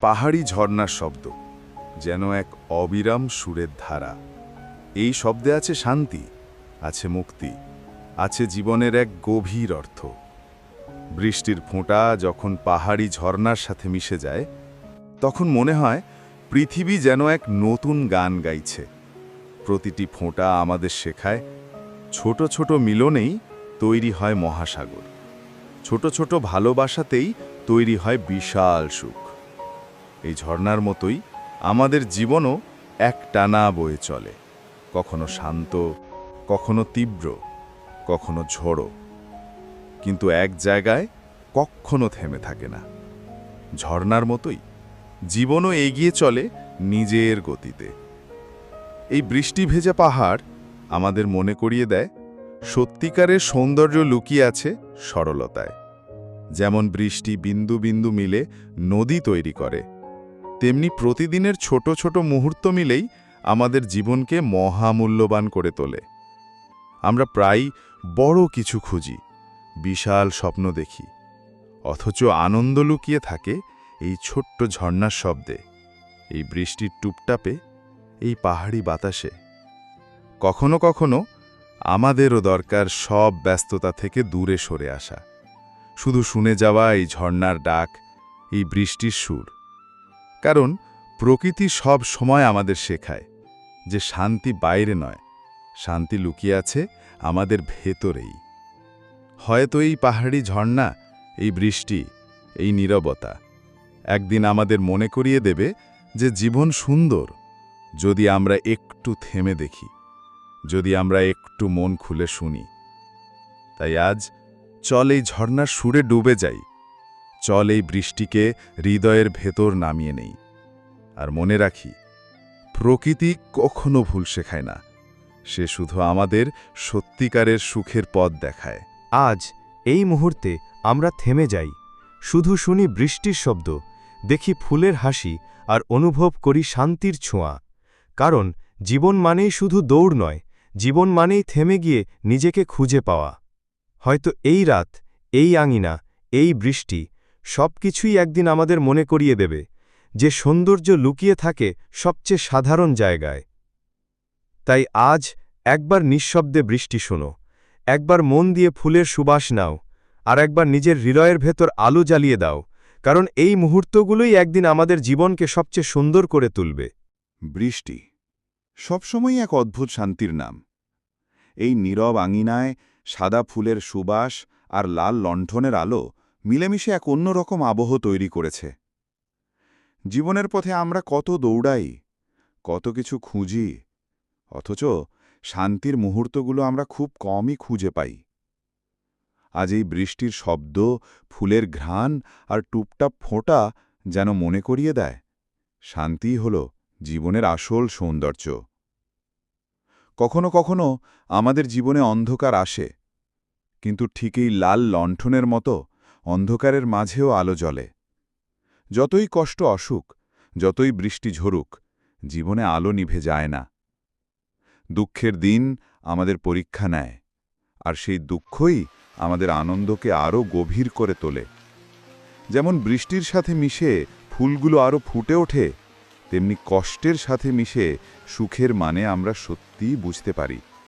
পাহাড়ি ঝর্ণার শব্দ, যেন এক অবিরাম সুরের ধারা। এই শব্দে আছে শান্তি, আছে মুক্তি, আছে জীবনের এক গভীর অর্থ। বৃষ্টির ফোঁটা যখন পাহাড়ি ঝর্ণার সাথে মিশে যায়, তখন মনে হয় পৃথিবী যেন এক নতুন গান গাইছে। প্রতিটি ফোঁটা আমাদের শেখায় ছোট ছোট মিলনেই তৈরি হয় মহাসাগর। ছোট ছোট ভালোবাসাতেই তৈরি হয় বিশাল সুখ। এই ঝর্নার মতোই আমাদের জীবনও এক টানা বয়ে চলে। কখনো শান্ত, কখনো তীব্র, কখনো ঝোড়ো। কিন্তু এক জায়গায় কখনো থেমে থাকে না। ঝর্নার মতোই জীবনও এগিয়ে চলে নিজের গতিতে। এই বৃষ্টি ভেজা পাহাড় আমাদের মনে করিয়ে দেয়, সত্যিকারের সৌন্দর্য লুকিয়ে আছে সরলতায়। যেমন বৃষ্টি বিন্দু বিন্দু মিলে নদী তৈরি করে তেমনি প্রতিদিনের ছোট ছোট মুহূর্ত মিলেই আমাদের জীবনকে মহামূল্যবান করে তোলে। আমরা প্রায় বড় কিছু খুঁজি, বিশাল স্বপ্ন দেখি, অথচ আনন্দ লুকিয়ে থাকে এই ছোট্ট ঝর্ণার শব্দে, এই বৃষ্টির টুপটাপে, এই পাহাড়ি বাতাসে। কখনো কখনো আমাদেরও দরকার সব ব্যস্ততা থেকে দূরে সরে আসা, শুধু শুনে যাওয়া এই ঝর্ণার ডাক, এই বৃষ্টির সুর। কারণ প্রকৃতি সব সময় আমাদের শেখায় যে শান্তি বাইরে নয়, শান্তি লুকিয়ে আছে আমাদের ভেতরেই। হয়তো এই পাহাড়ি ঝর্ণা, এই বৃষ্টি, এই নীরবতা একদিন আমাদের মনে করিয়ে দেবে যে জীবন সুন্দর যদি আমরা একটু থেমে দেখি, যদি আমরা একটু মন খুলে শুনি। তাই আজ চল এই ঝর্ণার সুরে ডুবে যাই। চল এই বৃষ্টিকে হৃদয়ের ভেতর নামিয়ে নেই। আর মনে রাখি, প্রকৃতি কখনো ভুল শেখায় না। সে শুধু আমাদের সত্যিকারের সুখের পথ দেখায়। আজ এই মুহূর্তে আমরা থেমে যাই। শুধু শুনি বৃষ্টির শব্দ, দেখি ফুলের হাসি আর অনুভব করি শান্তির ছোঁয়া। কারণ জীবন মানেই শুধু দৌড় নয়, জীবন মানেই থেমে গিয়ে নিজেকে খুঁজে পাওয়া। হয়তো এই রাত, এই আঙিনা, এই বৃষ্টি সব কিছুই একদিন আমাদের মনে করিয়ে দেবে, যে সৌন্দর্য লুকিয়ে থাকে সবচেয়ে সাধারণ জায়গায়। তাই আজ একবার নিঃশব্দে বৃষ্টি শোনো, একবার মন দিয়ে ফুলের সুবাস নাও, আর একবার নিজের হৃদয়ের ভেতর আলো জ্বালিয়ে দাও, কারণ এই মুহূর্তগুলোই একদিন আমাদের জীবনকে সবচেয়ে সুন্দর করে তুলবে। বৃষ্টি সবসময় এক অদ্ভুত শান্তির নাম। এই নীরব আঙিনায় সাদা ফুলের সুবাস আর লাল লণ্ঠনের আলো মিলেমিশে এক অন্যরকম আবহ তৈরি করেছে। জীবনের পথে আমরা কত দৌড়াই, কত কিছু খুঁজি, অথচ শান্তির মুহূর্তগুলো আমরা খুব কমই খুঁজে পাই। আজ এই বৃষ্টির শব্দ, ফুলের ঘ্রাণ আর টুপটাপ ফোঁটা যেন মনে করিয়ে দেয়, শান্তিই হল জীবনের আসল সৌন্দর্য। কখনো কখনো আমাদের জীবনে অন্ধকার আসে, কিন্তু ঠিক এই লাল লণ্ঠনের মতো অন্ধকারের মাঝেও আলো জ্বলে। যতই কষ্ট অসুখ, যতই বৃষ্টি ঝরুক, জীবনে আলো নিভে যায় না। দুঃখের দিন আমাদের পরীক্ষা নেয়, আর সেই দুঃখই আমাদের আনন্দকে আরও গভীর করে তোলে। যেমন বৃষ্টির সাথে মিশে ফুলগুলো আরও ফুটে ওঠে, তেমনি কষ্টের সাথে মিশে সুখের মানে আমরা সত্যিই বুঝতে পারি।